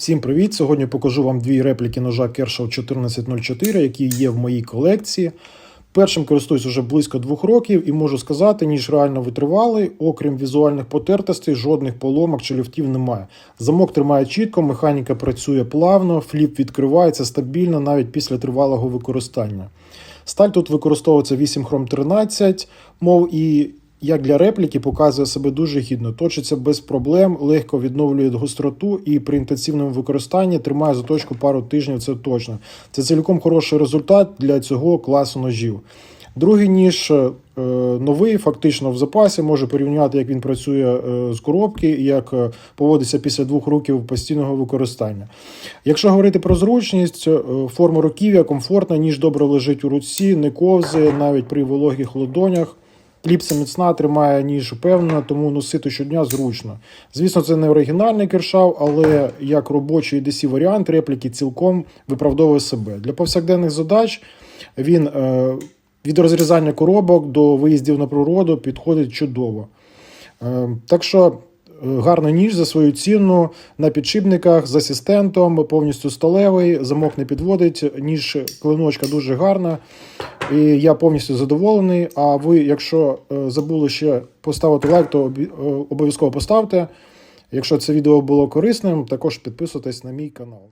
Всім привіт! Сьогодні покажу вам дві репліки ножа Kershaw 1404, які є в моїй колекції. Першим користуюсь уже близько двох років і можу сказати, ніж реально витривалий, окрім візуальних потертостей, жодних поломок чи люфтів немає. Замок тримає чітко, механіка працює плавно, фліп відкривається стабільно навіть після тривалого використання. Сталь тут використовується 8 хром 13, мов і як для репліки показує себе дуже гідно, точиться без проблем, легко відновлює гостроту і при інтенсивному використанні тримає заточку пару тижнів. Це точно. Це цілком хороший результат для цього класу ножів. Другий ніж е, новий, фактично в запасі, може порівняти, як він працює е, з коробки, як е, поводиться після двох років постійного використання. Якщо говорити про зручність, форма руків'я комфортна, ніж добре лежить у руці, не ковзає навіть при вологих ладонях. Кліпса міцна, тримає ніж впевнено, тому носити щодня зручно. Звісно, це не оригінальний кершав, але як робочий DC варіант репліки цілком виправдовує себе. Для повсякденних задач він е, від розрізання коробок до виїздів на природу підходить чудово. Е, так що е, гарний ніж за свою ціну на підшипниках з асистентом, повністю сталевий, замок не підводить, ніж клиночка дуже гарна. І я повністю задоволений. А ви, якщо е, забули ще поставити лайк, то е, обов'язково поставте. Якщо це відео було корисним, також підписуйтесь на мій канал.